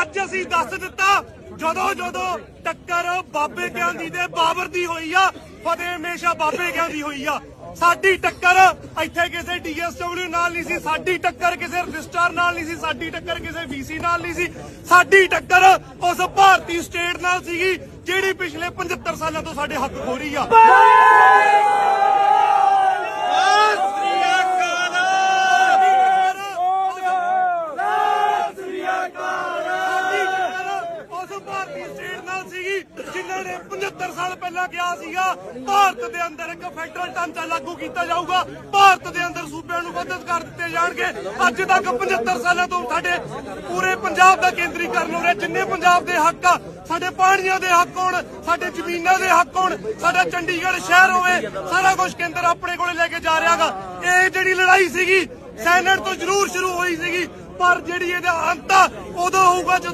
ਅੱਜ ਅਸੀਂ ਦੱਸ ਦਿੱਤਾ, ਜਦੋਂ ਜਦੋਂ ਟੱਕਰ ਬਾਬੇ ਗਿਆਨ ਦੀ ਤੇ ਬਾਬਰ ਦੀ ਹੋਈ ਆ, ਫਤਿਹ ਹਮੇਸ਼ਾ ਬਾਬੇ ਗਿਆਨ ਦੀ ਹੋਈ ਆ। ਸਾਡੀ ਟੱਕਰ ਇੱਥੇ ਕਿਸੇ ਡੀਐਸਡਬਲਯੂ ਨਾਲ ਨਹੀਂ ਸੀ, ਸਾਡੀ ਟੱਕਰ ਕਿਸੇ ਰਜਿਸਟਰ ਨਾਲ ਨਹੀਂ ਸੀ, ਸਾਡੀ ਟੱਕਰ ਕਿਸੇ ਵੀਸੀ ਨਾਲ ਨਹੀਂ ਸੀ। ਸਾਡੀ ਟੱਕਰ ਉਸ ਭਾਰਤੀ ਸਟੇਟ ਨਾਲ ਸੀਗੀ, ਜਿਹੜੀ ਪਿਛਲੇ 75 ਸਾਲਾਂ ਤੋਂ ਸਾਡੇ ਹੱਕ ਖੋ ਰਹੀ ਆ। ਭਾਰਤੀ ਨਾਲ ਸੀਗੀ ਜਿਨ੍ਹਾਂ ਨੇ 75 ਸਾਲ ਪਹਿਲਾਂ ਕਿਹਾ ਸੀਗਾ, ਭਾਰਤ ਦੇ ਅੰਦਰ ਇੱਕ ਫੈਡਰਲ ਢਾਂਚਾ ਲਾਗੂ ਕੀਤਾ ਜਾਊਗਾ, ਭਾਰਤ ਦੇ ਅੰਦਰ ਸੂਬਿਆਂ ਨੂੰ ਮਦਦ ਕਰ ਦਿੱਤੇ ਜਾਣਗੇ। ਅੱਜ ਤੱਕ 75 ਸਾਲਾਂ ਤੋਂ ਸਾਡੇ ਪੂਰੇ ਪੰਜਾਬ ਦਾ ਕੇਂਦਰੀਕਰਨ ਹੋ ਰਿਹਾ, ਜਿੰਨੇ ਪੰਜਾਬ ਦੇ ਹੱਕ ਆ, ਸਾਡੇ ਪਾਣੀਆਂ ਦੇ ਹੱਕ ਹੋਣ, ਸਾਡੇ ਜ਼ਮੀਨਾਂ ਦੇ ਹੱਕ ਹੋਣ, ਸਾਡਾ ਚੰਡੀਗੜ੍ਹ ਸ਼ਹਿਰ ਹੋਵੇ, ਸਾਰਾ ਕੁਝ ਕੇਂਦਰ ਆਪਣੇ ਕੋਲੇ ਲੈ ਕੇ ਜਾ ਰਿਹਾਗਾ। ਇਹ ਜਿਹੜੀ ਲੜਾਈ ਸੀਗੀ, ਸੈਨੇਟ ਤੋਂ ਜ਼ਰੂਰ ਸ਼ੁਰੂ ਹੋਈ ਸੀਗੀ, ਪਰ ਜਿਹੜੀ ਇਹਦਾ ਅੰਤ ਉਦੋਂ ਹੋਊਗਾ ਜਦੋਂ